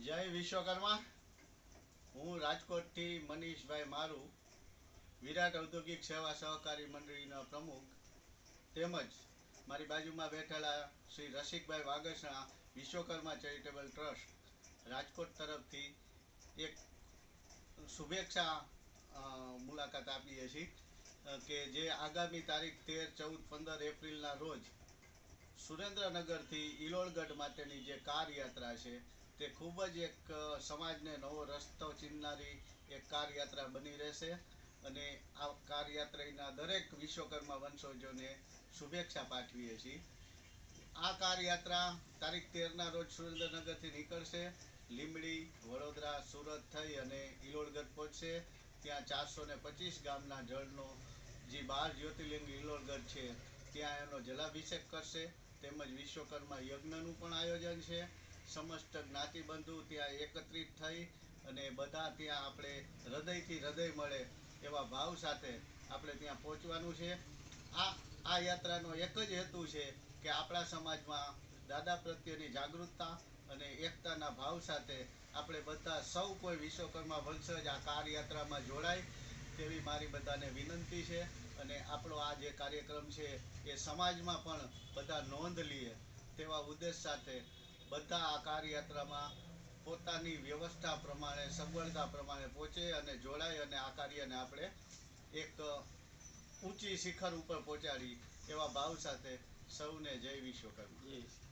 જય વિશ્વકર્મા. હું રાજકોટથી મનીષભાઈ મારું, વિરાટ ઔદ્યોગિક સેવા સહકારી મંડળીના પ્રમુખ તેમજ મારી બાજુમાં બેઠેલા શ્રી રસિકભાઈ વાગસણા વિશ્વકર્મા ચેરિટેબલ ટ્રસ્ટ, રાજકોટ તરફથી એક શુભેચ્છા મુલાકાત આપીએ છીએ કે જે આગામી તારીખ તેર, ચૌદ, પંદર એપ્રિલના રોજ સુરેન્દ્રનગરથી ઇલોળગઢ માટેની જે કાર યાત્રા છે તે ખૂબ જ એક સમાજને નવો રસ્તો ચીંધનારી એક કાર યાત્રા બની રહેશે અને આ કાર યાત્રાના દરેક વિશ્વકર્મા વંશજોને શુભેચ્છા પાઠવીએ છીએ. આ કાર યાત્રા તારીખ તેરના રોજ સુરેન્દ્રનગરથી નીકળશે. લીંબડી, વડોદરા, સુરત થઈ અને ઇલોડગઢ પહોંચશે. ત્યાં ચારસો ને પચીસ ગામના જળનો જે બાર જ્યોતિર્લિંગ ઇલોડગઢ છે, ત્યાં એનો જલાભિષેક કરશે. તેમજ વિશ્વકર્મા યજ્ઞનું પણ આયોજન છે. સમસ્ત જ્ઞાતિબંધુ ત્યાં એકત્રિત થઈ અને બધા ત્યાં આપણે હૃદયથી હૃદય મળે એવા ભાવ સાથે આપણે ત્યાં પહોંચવાનું છે. આ આ યાત્રાનો એક જ હેતુ છે કે આપણા સમાજમાં દાદા પ્રત્યેની જાગૃતતા અને એકતાના ભાવ સાથે આપણે બધા સૌ કોઈ વિશ્વકર્મા વંશજ આ કાર યાત્રામાં જોડાય તેવી મારી બધાને વિનંતી છે અને આપણો આ જે કાર્યક્રમ છે એ સમાજમાં પણ બધા નોંધ લઈએ તેવા ઉદ્દેશ સાથે બધા આ કાર્યયાત્રામાં પોતાની વ્યવસ્થા પ્રમાણે સગવડતા પ્રમાણે પહોંચે અને જોડાય અને આ કાર્યને આપણે એક ઊંચી શિખર ઉપર પહોંચાડી એવા ભાવ સાથે સૌને જય વિશ્વકર્મા.